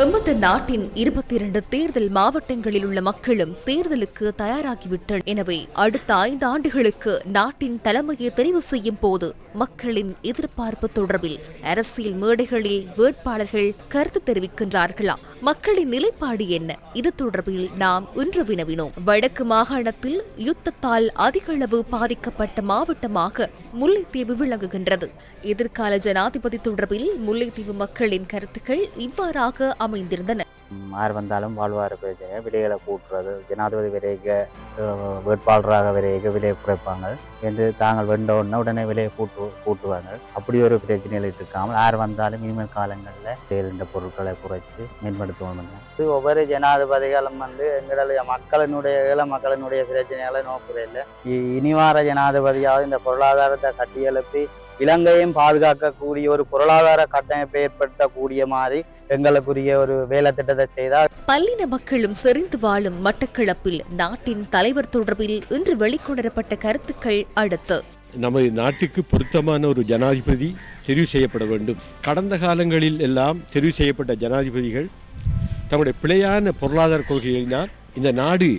எமது நாட்டின் இருபத்தி இரண்டு தேர்தல் மாவட்டங்களில் உள்ள மக்களும் தேர்தலுக்கு தயாராகிவிட்டனர். எனவே அடுத்த ஐந்து ஆண்டுகளுக்கு நாட்டின் தலைமையை தெரிவு செய்யும் போது மக்களின் எதிர்பார்ப்பு தொடர்பில் அரசியல் மேடைகளில் வேட்பாளர்கள் கருத்து தெரிவிக்கின்றார்களா? மக்களின் நிலைப்பாடு என்ன? இது தொடர்பில் நாம் இன்று வினவினோம். வடக்கு மாகாணத்தில் யுத்தத்தால் அதிகளவு பாதிக்கப்பட்ட மாவட்டமாக முல்லைத்தீவு விளங்குகின்றது. எதிர்கால ஜனாதிபதி தொடர்பில் முல்லைத்தீவு மக்களின் கருத்துக்கள் இவ்வாறாக அமைந்திருந்தன. யார் வந்தாலும் வாழ்வார பிரச்சனை விலைகளை கூட்டுறது ஜனாதிபதி விலைக வேட்பாளராக விலைக விலையை குறைப்பாங்க. என்று தாங்கள் வெண்ட உடனே உடனே விலையை கூட்டு கூட்டுவாங்க. அப்படி ஒரு பிரச்சனையில் இருக்காமல் யார் வந்தாலும் இனிமேல் காலங்களில் தேர்ந்த பொருட்களை குறைச்சி மேம்படுத்துவாங்க இது ஒவ்வொரு ஜனாதிபதிகளும் வந்து எங்களுடைய மக்களினுடைய இள மக்களினுடைய பிரச்சனைகளை நோக்குறதில்லை. இனிவார ஜனாதிபதியாவது இந்த பொருளாதாரத்தை கட்டியெழுப்பி இலங்கையும் பாதுகாக்கக்கூடிய ஒரு பொருளாதார கட்டமைப்பை ஏற்படுத்தக்கூடிய மாதிரி எங்களுக்குரிய ஒரு வேலை திட்டத்தை செய்தால் பல்லின மக்களும் செறிந்து வாழும் மட்டக்களப்பில் நாட்டின் தலைவர் தொடர்பில் இன்று வெளிக்கொணரப்பட்ட கருத்துக்கள் அடுத்து. நமது நாட்டுக்கு பொருத்தமான ஒரு ஜனாதிபதி தெரிவு செய்யப்பட வேண்டும். கடந்த காலங்களில் எல்லாம் தெரிவு செய்யப்பட்ட ஜனாதிபதிகள் தம்முடைய பிழையான பொருளாதார கொள்கைகளினால் இந்த நாடு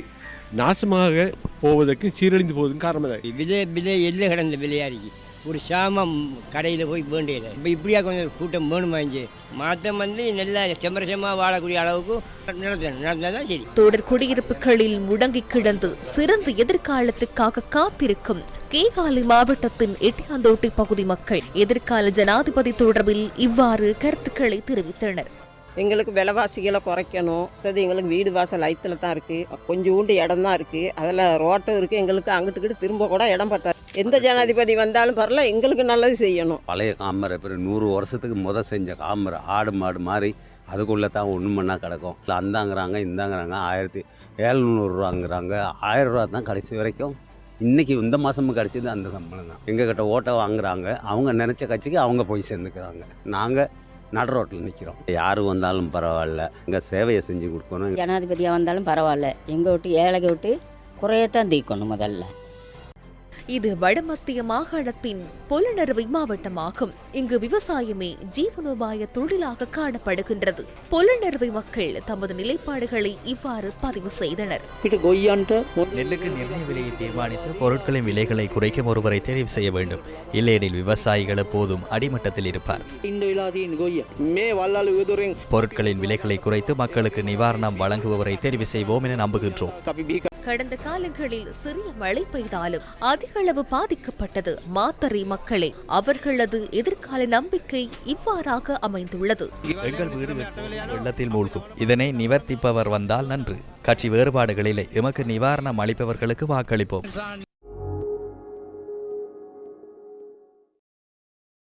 நாசமாக போவதற்கு சீரழிந்து போவதற்கு காரணமாக. விலை விலை எல்லை கிடந்த விலையா இருக்கு ஒரு சாமம் கடையில் போய் வேண்டியது. இப்போ இப்படியா கொஞ்சம் கூட்டம் வேணுமா இங்கே மாற்றம் வந்து நல்ல செம்மரசமாக வாழக்கூடிய அளவுக்கு நடந்தது நடந்தால் சரி. தொடர் குடியிருப்புகளில் முடங்கி கிடந்து சிறந்த எதிர்காலத்துக்காக காத்திருக்கும் கேகாலை மாவட்டத்தின் எட்டியாந்தோட்டை பகுதி மக்கள் எதிர்கால ஜனாதிபதி தொடர்பில் இவ்வாறு கருத்துக்களை தெரிவித்தனர். எங்களுக்கு விலைவாசிகளை குறைக்கணும். அடுத்தது எங்களுக்கு வீடு வாசல் ஐத்தில் தான் இருக்குது கொஞ்சோண்டு இடம் தான் இருக்குது அதில் ரோட்டும் இருக்குது எங்களுக்கு அங்கிட்டுக்கிட்டு திரும்ப கூட இடம் பத்தாது. எந்த ஜனாதிபதி வந்தாலும் பரவாயில்ல எங்களுக்கு நல்லது செய்யணும். பழைய காமரை பிறகு நூறு வருஷத்துக்கு முத செஞ்ச காமரை ஆடு மாடு மாதிரி அதுக்குள்ளே தான் ஒன்று மண்ணா கிடக்கும். இல்லை அந்தாங்கிறாங்க இந்தாங்கிறாங்க ஆயிரத்தி ஏழ்நூறுவாங்கிறாங்க. ஆயிரம் ரூபா தான் கடைசி வரைக்கும். இன்றைக்கி இந்த மாதமும் கிடச்சது அந்த சம்பளம் தான். எங்கள் கிட்ட ஓட்டை வாங்குறாங்க. அவங்க நினச்ச கட்சிக்கு அவங்க போய் சேர்ந்துக்கிறாங்க. நாங்கள் நடு ரோட்டில் நிற்கிறோம் யார் வந்தாலும் பரவாயில்ல. இங்கே சேவையை செஞ்சு கொடுக்கணும். ஜனாதிபதியாக வந்தாலும் பரவாயில்ல. எங்கள் விட்டு ஏழைக விட்டு குறையத்தான் தீக்கணும் முதல்ல. இது வடமத்திய மாகாணத்தின் பொலனறுவை மாவட்டமாகும். இங்கு விவசாயமே ஜீவனோபாய தொழிலாக காணப்படுகின்றது. பொலனறுவை மக்கள் தமது நிலைப்பாடுகளை இவ்வாறு பதிவு செய்தனர். நெல்லுக்கு நிர்ணய விலையை தீர்மானித்து பொருட்களின் விலைகளை குறைக்கும் ஒருவரை தெரிவு செய்ய வேண்டும். இல்லையெனில் விவசாயிகள் எப்போதும் அடிமட்டத்தில் இருப்பார். பொருட்களின் விலைகளை குறைத்து மக்களுக்கு நிவாரணம் வழங்குபவரை தெரிவு செய்வோம் என நம்புகின்றோம். கடந்த காலங்களில் சிறிய மழை பெய்தாலும் அதிக அளவு பாதிக்கப்பட்டது மாத்தறை மக்களே. அவர்களது எதிர்கால நம்பிக்கை இவ்வாறாக அமைந்துள்ளது. எங்கள் வீடு வெள்ளத்தில் மூழ்கும். இதனை நிவர்த்திப்பவர் வந்தால் நன்று. கட்சி வேறுபாடுகளிலே எமக்கு நிவாரணம் அளிப்பவர்களுக்கு வாக்களிப்போம்.